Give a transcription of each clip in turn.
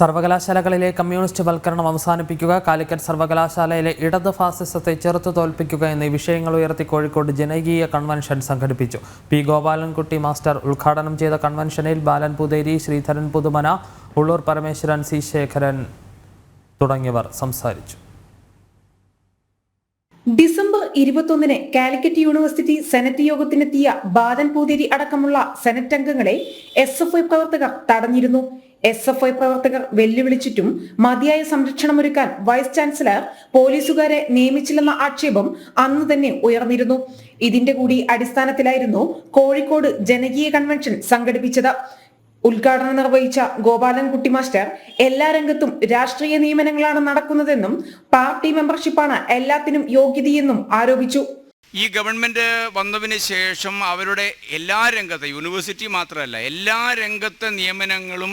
സർവകലാശാലകളിലെ communist വൽക്കരണം അവസാനിപ്പിക്കുക കാലിക്കറ്റ് സർവകലാശാലയിലെ ഇടത് ഫാസിസത്തെ ചെറുത്തു തോൽപ്പിക്കുക എന്നീ വിഷയങ്ങൾ ഉയർത്തി കോഴിക്കോട് ജനകീയ കൺവെൻഷൻ സംഘടിപ്പിച്ചു. പി. ഗോപാലൻകുട്ടി മാസ്റ്റർ ഉദ്ഘാടനം ചെയ്ത കൺവെൻഷനിൽ ബാലൻ പുതേരി ശ്രീധരൻ പുതുമന ഉള്ളൂർ പരമേശ്വരൻ സി. ശേഖരൻ തുടങ്ങിയവർ സംസാരിച്ചു. ഡിസംബർ ഇരുപത്തൊന്നിന് കാലിക്കറ്റ് യൂണിവേഴ്സിറ്റി സെനറ്റ് യോഗത്തിനെത്തിയ ബാലൻ പൂതിരി അടക്കമുള്ള സെനറ്റ് അംഗങ്ങളെ എസ് എഫ് ഐ പ്രവർത്തകർ തടഞ്ഞിരുന്നു. എസ് എഫ് ഐ പ്രവർത്തകർ വെല്ലുവിളിച്ചിട്ടും മതിയായ സംരക്ഷണമൊരുക്കാൻ വൈസ് ചാൻസലർ പോലീസുകാരെ നിയമിച്ചില്ലെന്ന ആക്ഷേപം അന്ന് തന്നെ ഉയർന്നിരുന്നു. ഇതിന്റെ കൂടി അടിസ്ഥാനത്തിലായിരുന്നു കോഴിക്കോട് ജനകീയ കൺവെൻഷൻ സംഘടിപ്പിച്ചത്. ഉദ്ഘാടനം നിർവഹിച്ച ഗോപാലൻകുട്ടി മാസ്റ്റർ എല്ലാ രംഗത്തും രാഷ്ട്രീയ നിയമനങ്ങളാണ് നടക്കുന്നതെന്നും പാർട്ടി മെമ്പർഷിപ്പാണ് എല്ലാത്തിനും യോഗ്യതയെന്നും ആരോപിച്ചു. ഈ ഗവൺമെന്റ് വന്നതിന് ശേഷം അവരുടെ എല്ലാ രംഗത്തെ യൂണിവേഴ്സിറ്റി മാത്രമല്ല എല്ലാ രംഗത്തെ നിയമനങ്ങളും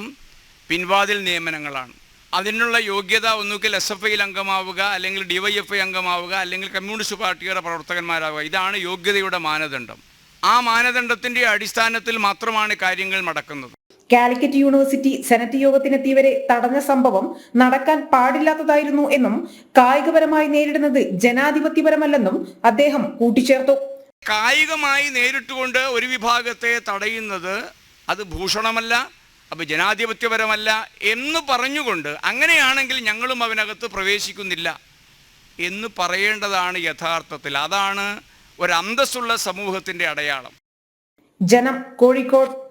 പിൻവാതിൽ നിയമനങ്ങളാണ്. അതിനുള്ള യോഗ്യത ഒന്നുകിൽ എസ് എഫ് ഐയിൽ അംഗമാവുക അല്ലെങ്കിൽ ഡി വൈ എഫ് ഐ അംഗമാവുക അല്ലെങ്കിൽ കമ്മ്യൂണിസ്റ്റ് പാർട്ടിയുടെ പ്രവർത്തകന്മാരാവുക. ഇതാണ് യോഗ്യതയുടെ മാനദണ്ഡം. ആ മാനദണ്ഡത്തിന്റെ അടിസ്ഥാനത്തിൽ മാത്രമാണ് കാര്യങ്ങൾ നടക്കുന്നത്. കാലിക്കറ്റ് യൂണിവേഴ്സിറ്റി സെനറ്റ് യോഗത്തിനെത്തിയവരെ തടഞ്ഞ സംഭവം നടക്കാൻ പാടില്ലാത്തതായിരുന്നു എന്നും കായികപരമായി നേരിടുന്നത് ജനാധിപത്യപരമല്ലെന്നും അദ്ദേഹം കൂട്ടിച്ചേർത്തു. കായികമായി നേരിട്ടുകൊണ്ട് ഒരു വിഭാഗത്തെ തടയുന്നത് അത് ഭൂഷണമല്ല അപ്പോൾ ജനാധിപത്യപരമല്ല എന്ന് പറഞ്ഞുകൊണ്ട് അങ്ങനെയാണെങ്കിൽ ഞങ്ങളും അവനകത്ത് പ്രവേശിക്കുന്നില്ല എന്ന് പറയേണ്ടതാണ് യഥാർത്ഥത്തിൽ. അതാണ് ഒരു അന്തസ്സുള്ള സമൂഹത്തിന്റെ അടയാളം. ജനം കോഴിക്കോട്